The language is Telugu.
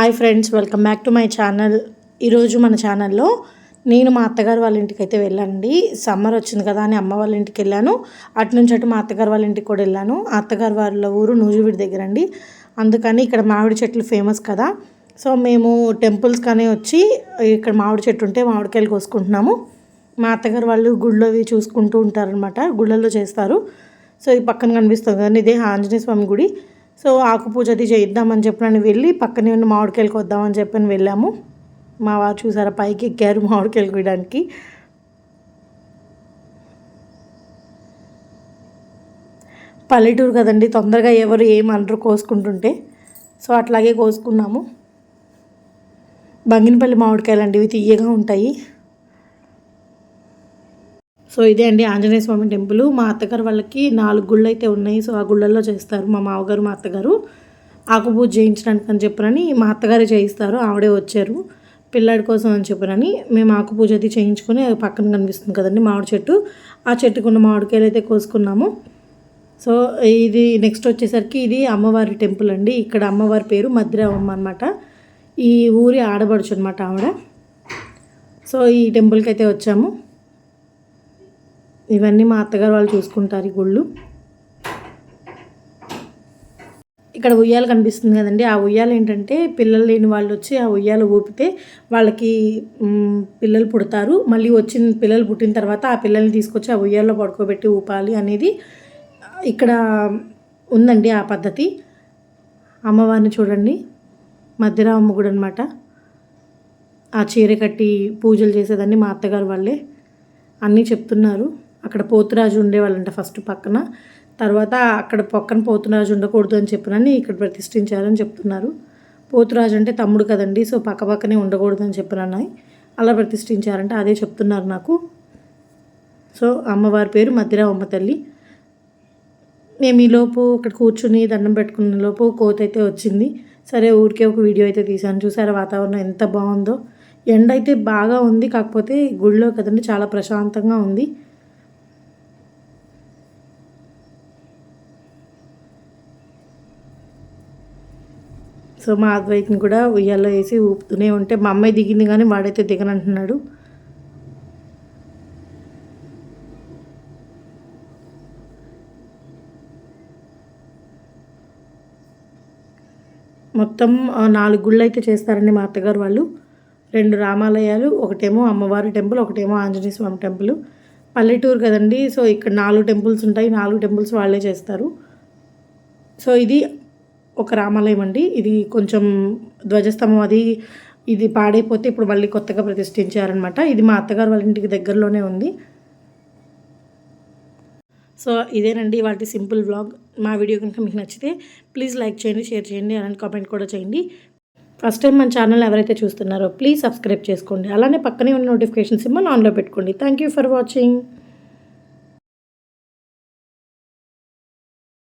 Hi friends welcome back to my channel. ఈరోజు మన ఛానల్లో నేను మా అత్తగారు వాళ్ళ ఇంటికి అయితే వెళ్ళానండి సమ్మర్ వచ్చింది కదా అని అమ్మ వాళ్ళ ఇంటికి వెళ్ళాను. అటు నుంచి అటు మా అత్తగారు వాళ్ళ ఇంటికి కూడా వెళ్ళాను. అత్తగారు వాళ్ళ ఊరు నూజువీడి దగ్గర అండి. అందుకని ఇక్కడ మామిడి చెట్లు ఫేమస్ కదా. సో మేము టెంపుల్స్ కానీ వచ్చి ఇక్కడ మామిడి చెట్టు ఉంటే మామిడికాయలు కోసుకుంటున్నాము. మా అత్తగారు వాళ్ళు గుళ్ళోవి చూసుకుంటూ ఉంటారనమాట గుళ్ళల్లో చేస్తారు. సో ఈ పక్కన కనిపిస్తుంది కదండి ఇదే ఆంజనేయ స్వామి గుడి. సో ఆకు పూజ అది చేద్దామని చెప్పినని వెళ్ళి పక్కనే ఉన్న మామిడికాయలకు వద్దామని చెప్పని వెళ్ళాము. మా వారు చూసారా పైకి ఎక్కారు మామిడికాయలు కూయడానికి పల్లెటూరు కదండి తొందరగా ఎవరు ఏమనరు కోసుకుంటుంటే. సో అట్లాగే కోసుకున్నాము. బంగినపల్లి మామిడికాయలు అండి ఇవి తీయగా ఉంటాయి. సో ఇదే అండి ఆంజనేయ స్వామి టెంపుల్. మా అత్తగారు వాళ్ళకి నాలుగు గుళ్ళు అయితే ఉన్నాయి. సో ఆ గుళ్ళల్లో చేస్తారు మా మామగారు మా అత్తగారు. ఆకుపూజ చేయించడానికి అని చెప్పనని మా అత్తగారు చేయిస్తారు. ఆవిడే వచ్చారు పిల్లాడి కోసం అని చెప్పనని మేము ఆకుపూజ అది చేయించుకొని పక్కన కనిపిస్తుంది కదండి మామిడి చెట్టు. ఆ చెట్టుకున్న మామిడికాయలు అయితే కోసుకున్నాము. సో ఇది నెక్స్ట్ వచ్చేసరికి ఇది అమ్మవారి టెంపుల్ అండి. ఇక్కడ అమ్మవారి పేరు మద్రావమ్మ అనమాట ఈ ఊరి ఆడబడుచు అనమాట ఆవిడ. సో ఈ టెంపుల్కి అయితే వచ్చాము. ఇవన్నీ మా అత్తగారు వాళ్ళు చూసుకుంటారు ఈ గుళ్ళు. ఇక్కడ ఉయ్యాలు కనిపిస్తుంది కదండి. ఆ ఉయ్యాలు ఏంటంటే పిల్లలు లేని వాళ్ళు వచ్చి ఆ ఉయ్యాలు ఊపితే వాళ్ళకి పిల్లలు పుడతారు. మళ్ళీ వచ్చిన పిల్లలు పుట్టిన తర్వాత ఆ పిల్లల్ని తీసుకొచ్చి ఆ ఉయ్యాల్లో పడుకోబెట్టి ఊపాలి అనేది ఇక్కడ ఉందండి ఆ పద్ధతి. అమ్మవారిని చూడండి. మధ్యరామమ్మ గుడి అనమాట ఆ చీర కట్టి పూజలు చేసేదాన్ని మా అత్తగారు వాళ్ళే. అన్నీ చెప్తున్నారు. అక్కడ పోతురాజు ఉండేవాళ్ళంట ఫస్ట్ పక్కన. తర్వాత అక్కడ పక్కన పోతురాజు ఉండకూడదు అని చెప్పినని ఇక్కడ ప్రతిష్ఠించారని చెప్తున్నారు. పోతురాజు అంటే తమ్ముడు కదండి సో పక్క పక్కనే ఉండకూడదు అని చెప్పినన్నాయి అలా ప్రతిష్ఠించారంటే అదే చెప్తున్నారు నాకు. సో అమ్మవారి పేరు మధ్యరావమ్మ తల్లి. మేము ఈలోపు ఇక్కడ కూర్చుని దండం పెట్టుకున్న లోపు కోత అయితే వచ్చింది. సరే ఊరికే ఒక వీడియో అయితే తీశాను. చూసారా వాతావరణం ఎంత బాగుందో. ఎండ అయితే బాగా ఉంది కాకపోతే గుడిలో కదండి చాలా ప్రశాంతంగా ఉంది. సో మా అద్వైత్ని కూడా ఉయ్యాల్లో వేసి ఊపుతూనే ఉంటే మా అమ్మాయి దిగింది కానీ వాడైతే దిగనంటున్నాడు. మొత్తం నాలుగు గుళ్ళు అయితే చేస్తారండి మా అత్తగారు వాళ్ళు. రెండు రామాలయాలు ఒకటేమో అమ్మవారి టెంపుల్ ఒకటేమో ఆంజనేయ స్వామి టెంపుల్. పల్లెటూరు కదండి సో ఇక్కడ నాలుగు టెంపుల్స్ ఉంటాయి నాలుగు టెంపుల్స్ వాళ్ళే చేస్తారు. సో ఇది ఒక రామాలయం అండి. ఇది కొంచెం ధ్వజస్తంభం అది ఇది పాడైపోతే ఇప్పుడు మళ్ళీ కొత్తగా ప్రతిష్ఠించారనమాట ఇది మా అత్తగారు వాళ్ళ ఇంటికి దగ్గరలోనే ఉంది. సో ఇదేనండి వాటి సింపుల్ వ్లాగ్. మా వీడియో కనుక మీకు నచ్చితే ప్లీజ్ లైక్ చేయండి షేర్ చేయండి అలాంటి కామెంట్ కూడా చేయండి. ఫస్ట్ టైం మన ఛానల్ ఎవరైతే చూస్తున్నారో ప్లీజ్ సబ్స్క్రైబ్ చేసుకోండి. అలానే పక్కనే ఉన్న నోటిఫికేషన్ సింబల్ ఆన్లో పెట్టుకోండి. Thank you for watching.